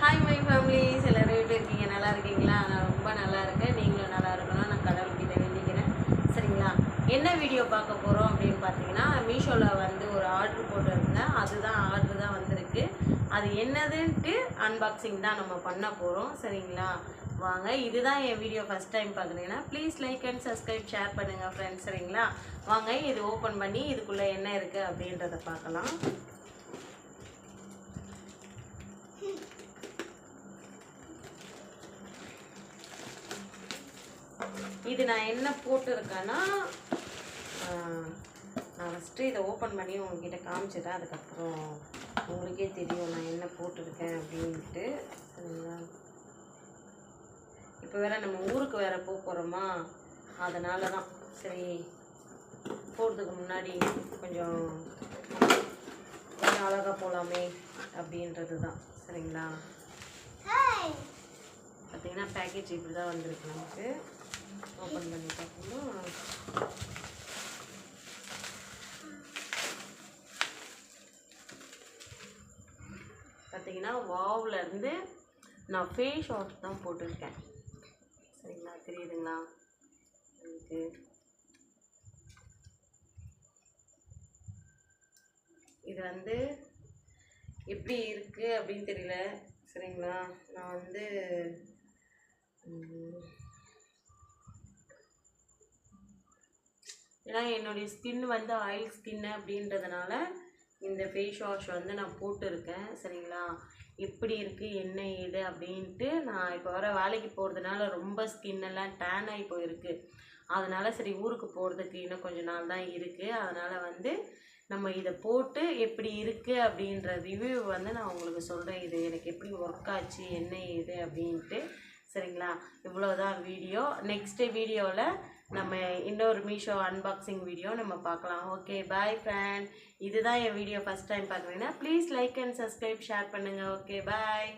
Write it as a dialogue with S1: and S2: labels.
S1: hi my சில நிறைய பேர் இருக்கீங்க நல்லா இருக்கீங்களா நான் ரொம்ப நல்லா இருக்கேன் நீங்களும் நல்லா இருக்கணும் நான் கடவுள்கிட்ட வேண்டிக்கிறேன் சரிங்களா என்ன வீடியோ பார்க்க போகிறோம் அப்படின்னு பார்த்தீங்கன்னா மீஷோவில் வந்து ஒரு ஆர்டர் போட்டிருந்தேன் அதுதான் ஆர்டர் தான் வந்திருக்கு அது என்னதுன்ட்டு அன்பாக்சிங் தான் நம்ம பண்ண போகிறோம் சரிங்களா வாங்க இதுதான் என் வீடியோ ஃபஸ்ட் டைம் பார்க்குறீங்கன்னா please like and subscribe share பண்ணுங்கள் ஃப்ரெண்ட்ஸ் சரிங்களா வாங்க இது ஓப்பன் பண்ணி இதுக்குள்ளே என்ன இருக்குது அப்படின்றத பார்க்கலாம் இது நான் என்ன போட்டிருக்கேன்னா நான் ஃபஸ்ட்டு இதை ஓப்பன் பண்ணி உங்ககிட்ட காமிச்சிட்டேன் அதுக்கப்புறம் உங்களுக்கே தெரியும் நான் என்ன போட்டிருக்கேன் அப்படின்ட்டு சரிங்களா இப்போ வேறு நம்ம ஊருக்கு வேறு போகிறோமா அதனால தான் சரி போகிறதுக்கு முன்னாடி கொஞ்சம் கொஞ்சம் அழகாக போகலாமே அப்படின்றது தான் சரிங்களா பார்த்தீங்கன்னா பேக்கேஜ் இப்படி தான் வந்திருக்கு நமக்கு பார்த்தீங்கன்னா வாவ்லேருந்து நான் ஃபேஸ் வாஷ் தான் போட்டிருக்கேன் சரிங்களா தெரியுதுங்களா எனக்கு இது வந்து எப்படி இருக்குது அப்படின்னு தெரியல சரிங்களா நான் வந்து ஏன்னா என்னுடைய ஸ்கின் வந்து ஆயில் ஸ்கின் அப்படின்றதுனால இந்த ஃபேஸ் வாஷ் வந்து நான் போட்டிருக்கேன் சரிங்களா எப்படி இருக்குது என்ன ஏது அப்படின்ட்டு நான் இப்போ வர வேலைக்கு போகிறதுனால ரொம்ப ஸ்கின் எல்லாம் டேன் ஆகி போயிருக்கு அதனால் சரி ஊருக்கு போகிறதுக்கு இன்னும் கொஞ்ச நாள் தான் இருக்குது அதனால் வந்து நம்ம இதை போட்டு எப்படி இருக்குது அப்படின்ற ரிவ்யூ வந்து நான் உங்களுக்கு சொல்கிறேன் இது எனக்கு எப்படி ஒர்க் ஆச்சு என்ன ஏது அப்படின்ட்டு சரிங்களா இவ்வளோதான் வீடியோ நெக்ஸ்ட்டு வீடியோவில் நம்ம இன்னொரு மீஷோ அன்பாக்சிங் வீடியோ நம்ம பார்க்கலாம் ஓகே பாய் ஃப்ரெண்ட் இதுதான் என் வீடியோ ஃபஸ்ட் டைம் பார்க்குறீங்கன்னா please like and subscribe share பண்ணுங்கள் ஓகே பாய்